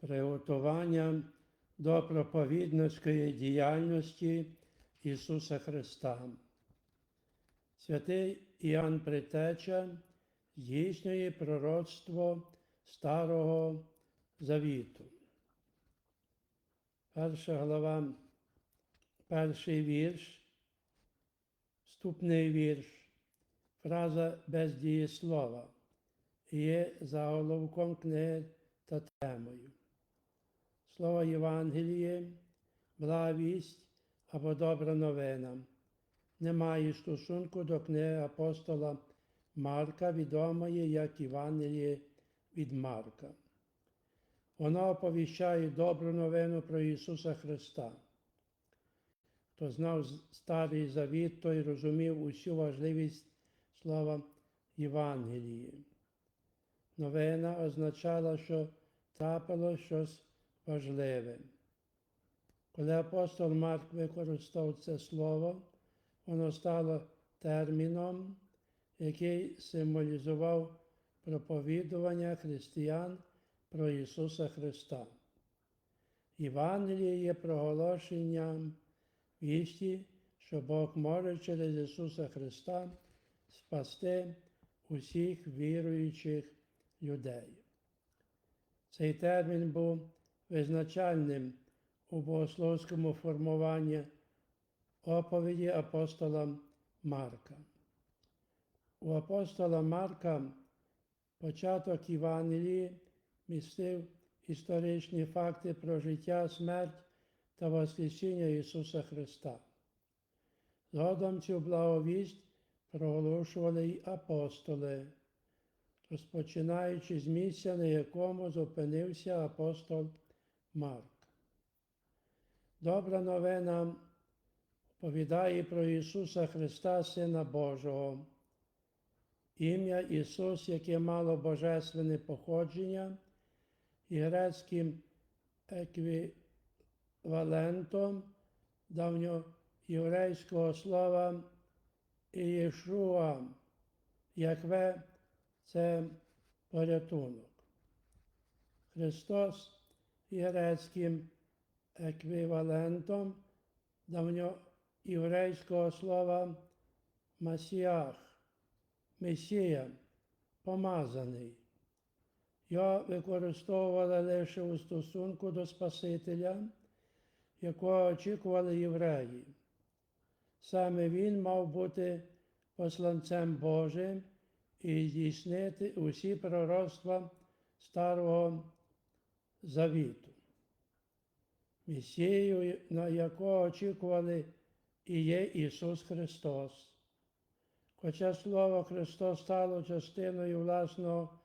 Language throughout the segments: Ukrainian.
приготування до проповідницької діяльності Ісуса Христа. Святий Іоанн Притеча здійснює пророцтво Старого Завіту. Перша глава, перший вірш, вступний вірш, фраза без дієслова є заголовком книги та темою. Слово Євангеліє, благовість або добра новина не має стосунку до книги апостола Марка, відомої як Євангеліє від Марка. Воно оповіщає добру новину про Ісуса Христа. Хто знав Старий Завіт, той розумів усю важливість слова Євангелії. Новина означала, що трапило щось важливе. Коли апостол Марк використав це слово, воно стало терміном, який символізував проповідування християн про Ісуса Христа. Євангеліє є проголошенням вісті, що Бог може через Ісуса Христа спасти усіх віруючих людей. Цей термін був визначальним у богословському формуванні оповіді апостола Марка. У апостола Марка початок Євангелії містив історичні факти про життя, смерть та Воскресіння Ісуса Христа. Згодом цю благовість проголошували й апостоли, розпочинаючи з місця, на якому зупинився апостол Марк. Добра новина оповідає про Ісуса Христа, Сина Божого. Ім'я Ісус, яке мало божественне походження, і грецьким еквівалентом давньоєврейського слова Ієшуа, Якве це порятунок. Христос грецьким еквівалентом давньоєврейського слова Масіах, Месія, помазаний. Його використовували лише у стосунку до Спасителя, якого очікували євреї. Саме він мав бути посланцем Божим і здійснити усі пророцтва Старого Завіту. Месією, на якого очікували і є Ісус Христос. Хоча Слово Христос стало частиною власного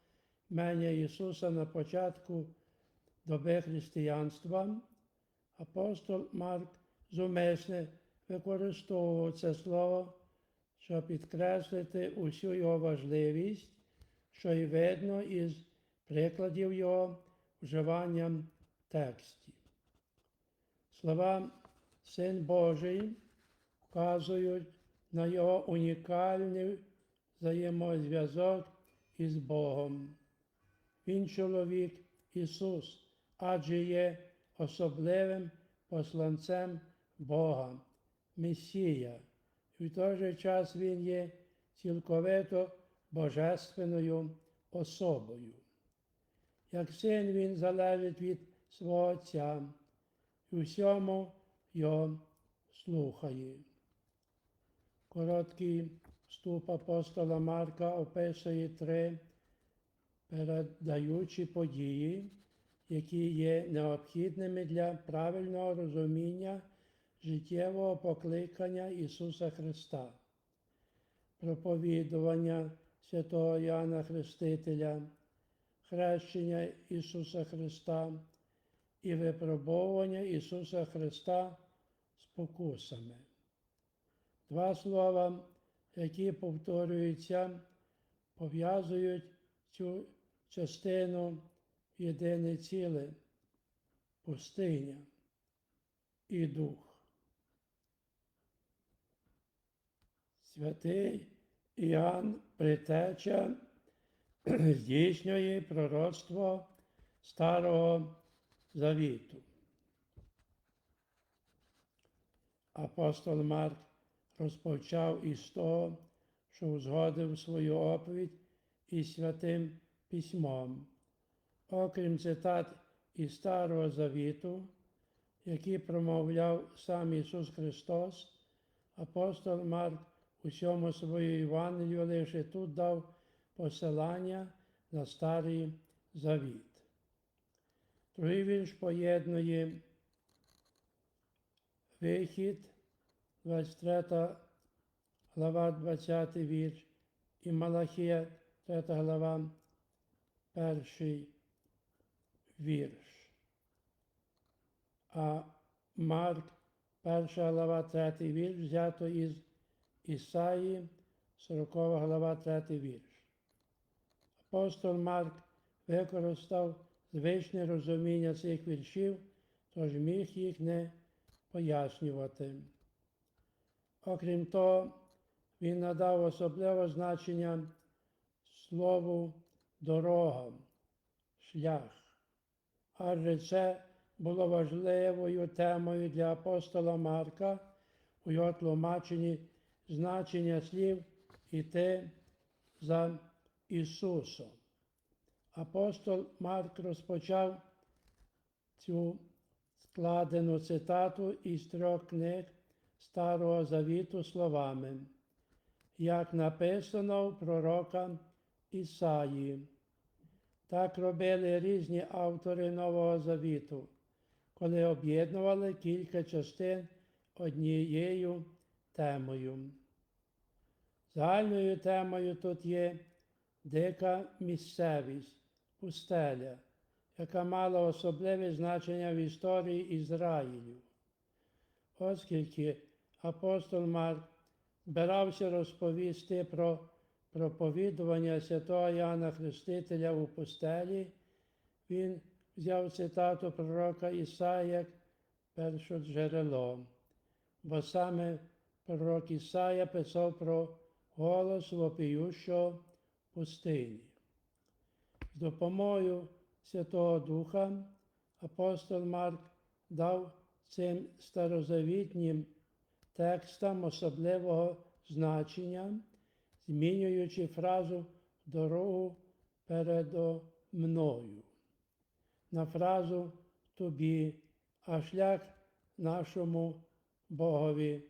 мене Ісуса на початку доби християнства, апостол Марк зумисне використовував це слово, щоб підкреслити усю його важливість, що й видно із прикладів його вживанням текстів. Слова Син Божий вказують на його унікальний взаємозв'язок із Богом. Він чоловік Ісус, адже є особливим посланцем Бога, Месія. І в той же час Він є цілковито божественною особою. Як син він залежить від свого Отця і всьому його слухає. Короткий вступ апостола Марка описує три передаючі події, які є необхідними для правильного розуміння життєвого покликання Ісуса Христа, проповідування святого Яна Хрестителя, хрещення Ісуса Христа і випробовування Ісуса Христа спокусами. Два слова, які повторюються, пов'язують цю частину єдине ціле пустиня і дух. Святий Іоанн Притеча здійснює пророцтво Старого завіту. Апостол Марк розпочав із того, що узгодив свою оповідь із святим письмом. Окрім цитат із Старого Завіту, які промовляв сам Ісус Христос, апостол Марк у всьому свою Євангелію лише тут дав посилання на Старий Завіт. Другий вірш поєднує вихід, 23 глава, 20 вірш, і Малахія, 3 глава, перший вірш. А Марк, 1 глава, 3 вірш, взято із Ісаї, 40 глава, 3 вірш. Апостол Марк використав звичне розуміння цих віршів, тож міг їх не пояснювати. Окрім того, він надав особливе значення слову дорога, шлях. Адже це було важливою темою для апостола Марка у його тлумаченні значення слів іти за Ісусом. Апостол Марк розпочав цю складену цитату із трьох книг Старого Завіту словами, як написано в пророка Ісаї. Так робили різні автори Нового Завіту, коли об'єднували кілька частин однією темою. Загальною темою тут є дика місцевість, пустеля, яка мала особливе значення в історії Ізраїлю. Оскільки апостол Марк збирався розповісти про проповідування святого Яна Хрестителя у пустелі, він взяв цитату пророка Ісая перше джерело, бо саме пророк Ісая писав про голос вопіющого пустині. З допомогою Святого Духа апостол Марк дав цим старозавітнім текстам особливого значення, змінюючи фразу дорогу передо мною на фразу тобі, а шлях нашому Богові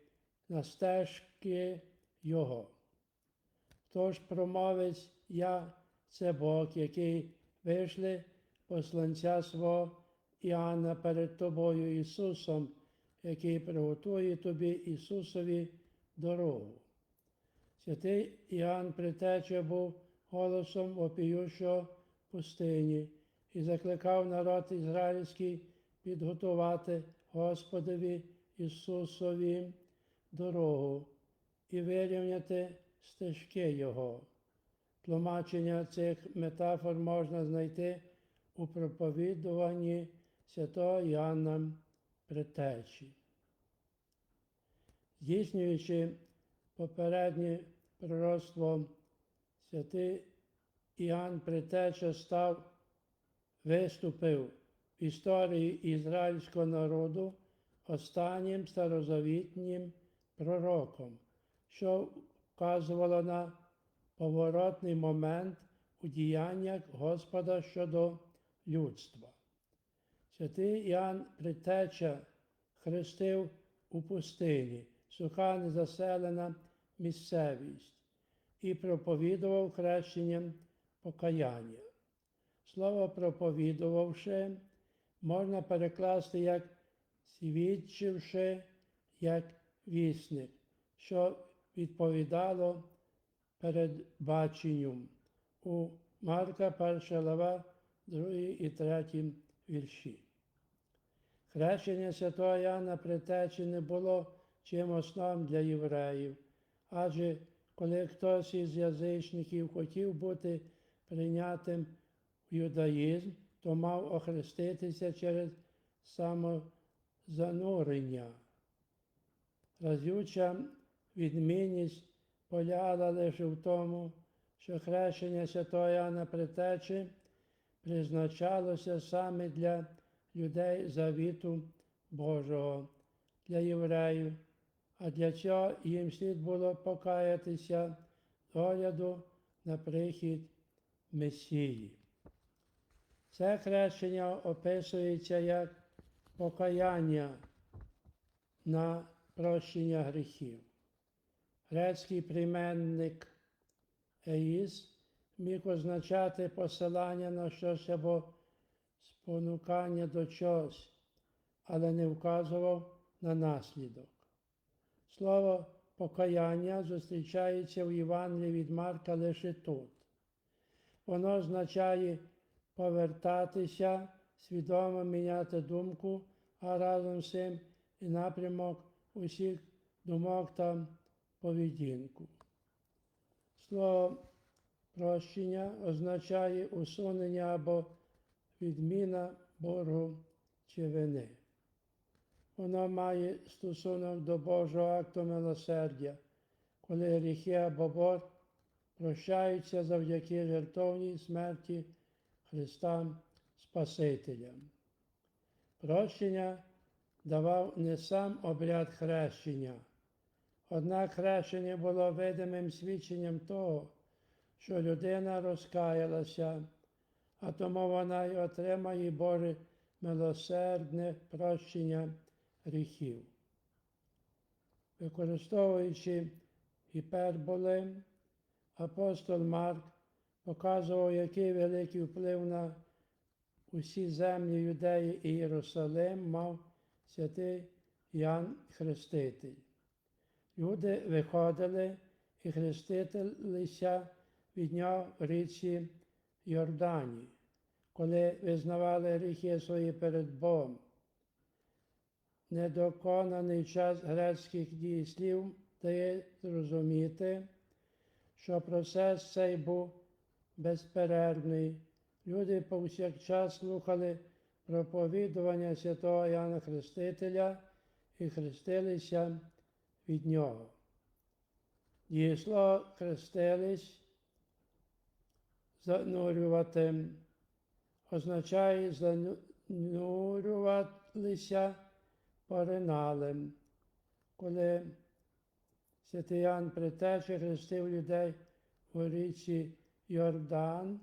на стежки Його. Тож промовець я це Бог, який вийшли посланця свого Іоанна перед тобою Ісусом, який приготує тобі Ісусові дорогу. Святий Іоанн Притеча був голосом вопіющого пустині і закликав народ ізраїльський підготувати Господові Ісусові дорогу і вирівняти стежки Його. Тлумачення цих метафор можна знайти у проповідуванні святого Іоанна Притечі. Здійснюючи попереднє пророцтво, святий Іоанн Притеча став, виступив в історії ізраїльського народу останнім старозавітнім пророком, що вказувало на поворотний момент у діяннях Господа щодо людства. Святий Іоанн Притеча хрестив у пустині, суха незаселена місцевість і проповідував хрещенням покаяння. Слово проповідувавши, можна перекласти як свідчивши як вісник, що відповідало передбаченню у Марка 1 глава, 2 і 3 вірші. Хрещення святого Яна Притечі не було чимось новим для євреїв, адже коли хтось із язичників хотів бути прийнятим в юдаїзм, то мав охреститися через самозанурення. Разюча відмінність полягала лише в тому, що хрещення святого Яна Притечі призначалося саме для людей завіту Божого для євреїв, а для цього їм слід було покаятися з огляду на прихід Месії. Це хрещення описується як покаяння на прощення гріхів. Грецький прийменник еїс міг означати посилання на щось або спонукання до чогось, але не вказував на наслідок. Слово покаяння зустрічається в Євангелії від Марка лише тут. Воно означає повертатися, свідомо міняти думку, а разом з цим і напрямок усіх думок та поведінку. Слово прощення означає усунення або відміна боргу чи вини. Воно має стосунок до Божого акту милосердя, коли гріхи або борг прощаються завдяки жертовній смерті Христа Спасителя. Прощення давав не сам обряд хрещення, однак хрещення було видимим свідченням того, що людина розкаялася, а тому вона й отримає Боже милосердне прощення гріхів. Використовуючи гіперболи, апостол Марк показував, який великий вплив на усі землі Юдеї і Єрусалим мав святий Ян Хреститель. Люди виходили і хрестилися від нього в річці Йордані, коли визнавали гріхи свої перед Богом. Недоконаний час грецьких дієслів дає зрозуміти, що процес цей був безперервний. Люди повсякчас слухали проповідування святого Яна Хрестителя і хрестилися від нього. Дієслово хрестились занурювати означає занурюватися поринали. Коли святий Ян Притече хрестив людей у річці Йордан,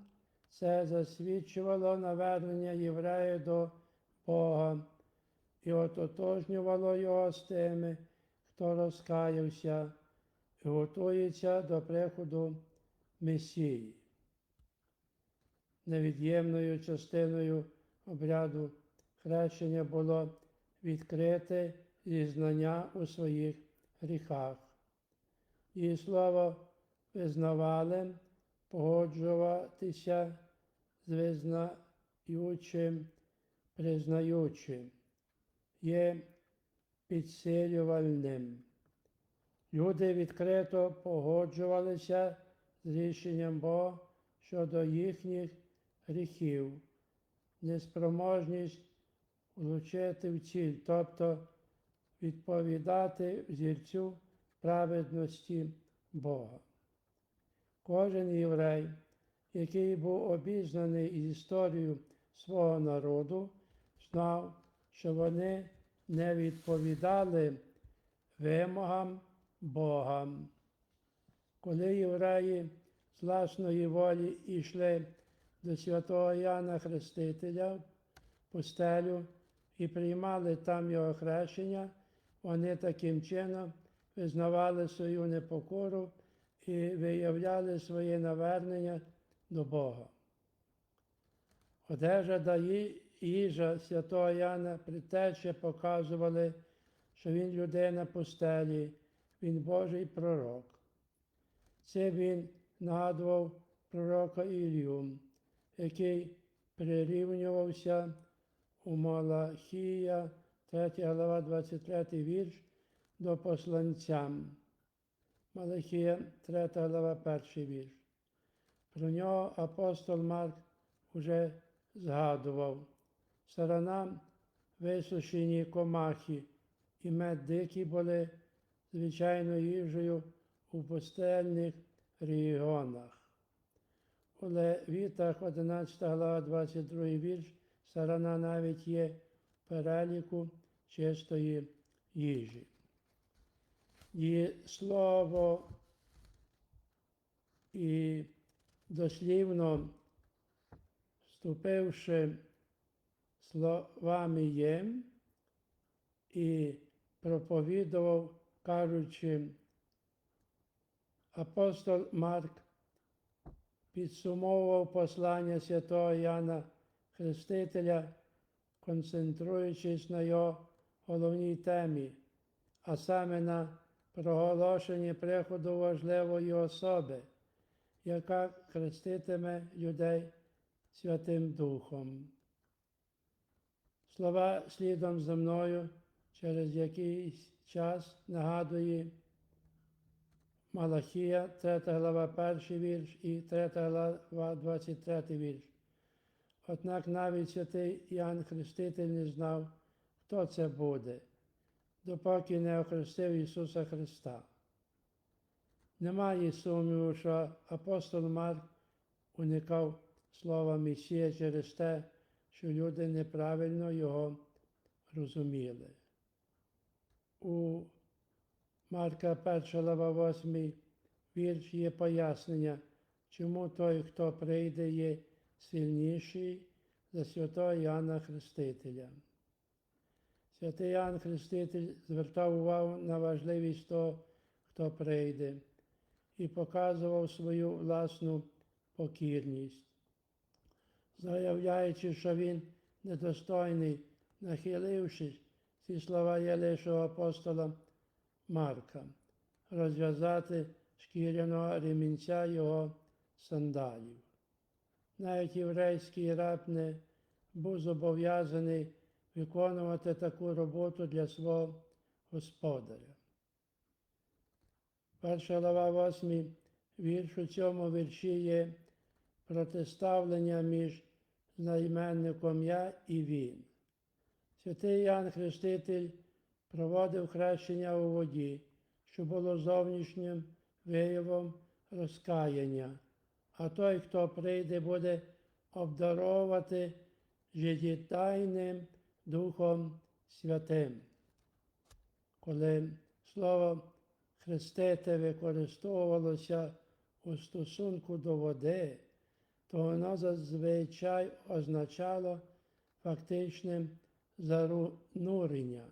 це засвідчувало навернення євреїв до Бога і ототожнювало його з тими, хто розкаявся готується до приходу Месії. Невід'ємною частиною обряду хрещення було відкрите зізнання у своїх гріхах. Її слово визнавали погоджуватися з визнаючим, признаючим, є підсилювальним. Люди відкрито погоджувалися з рішенням Бога щодо їхніх гріхів, неспроможність влучити в ціль, тобто відповідати взірцю праведності Бога. Кожен єврей, який був обізнаний із історією свого народу, знав, що вони не відповідали вимогам Бога. Коли євреї з власної волі йшли до святого Яна Хрестителя в пустелю і приймали там його хрещення, вони таким чином визнавали свою непокору і виявляли своє навернення до Бога. Одежа та їжа святого Яна Притече показували, що він людина пустелі, він Божий пророк. Це він нагадував пророка Ілію, який прирівнювався у Малахія, 3 глава, 23 вірш, до посланцям. Малахія, 3 глава, 1 вірш. Про нього апостол Марк уже згадував. Сторона висушені комахи і мед дикі були звичайною їжею у пустельних регіонах. У Левітах 11 глава 22 вірш сарана навіть є переліку чистої їжі. І слово і дослівно вступивши словами єм і проповідував, кажучи, апостол Марк підсумовував послання святого Яна Хрестителя, концентруючись на його головній темі, а саме на проголошенні приходу важливої особи, яка хреститиме людей Святим Духом. Слова слідом за мною через якийсь час нагадує Малахія, 3 глава, 1 вірш і 3 глава, 23 вірш. Однак навіть святий Іоанн Хреститель не знав, хто це буде, допоки не охрестив Ісуса Христа. Немає сумніву, що апостол Марк уникав слова Месія через те, що люди неправильно його розуміли. У Марка 1 глава 8 вірш є пояснення, чому той, хто прийде, є сильніший за святого Іоанна Хрестителя. Святий Іоанн Хреститель звертав увагу на важливість того, хто прийде, і показував свою власну покірність, заявляючи, що він недостойний, нахилившись, ці слова є лише у апостола Марка, розв'язати шкіряного ремінця його сандалів. Навіть єврейський раб не був зобов'язаний виконувати таку роботу для свого господаря. Перша глава 8 вірш у цьому вірші є протиставлення між знайменником я і він. Святий Ян Хреститель проводив хрещення у воді, що було зовнішнім виявом розкаяння, а той, хто прийде, буде обдаровувати життєтайним Духом Святим. Коли слово хрестити використовувалося у стосунку до води, то воно зазвичай означало фактичним занурення.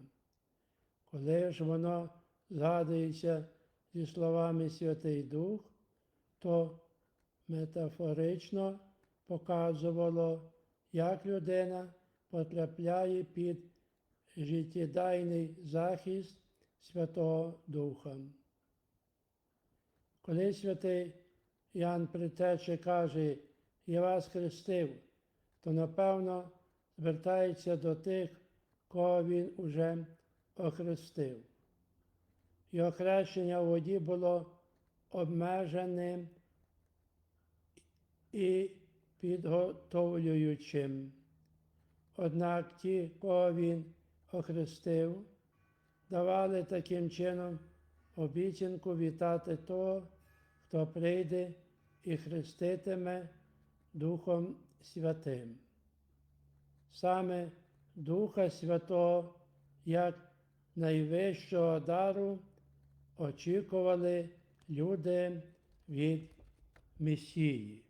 Коли ж воно згадується зі словами Святий Дух, то метафорично показувало, як людина потрапляє під життєдайний захист Святого Духа. Коли святий Ян Притече каже, я вас хрестив, то напевно звертається до тих, кого він уже охрестив. Його хрещення у воді було обмеженим і підготовлюючим. Однак ті, кого він охрестив, давали таким чином обіцянку вітати того, хто прийде і хреститиме Духом Святим. Саме Духа Святого, як найвищого дару, очікували люди від Месії.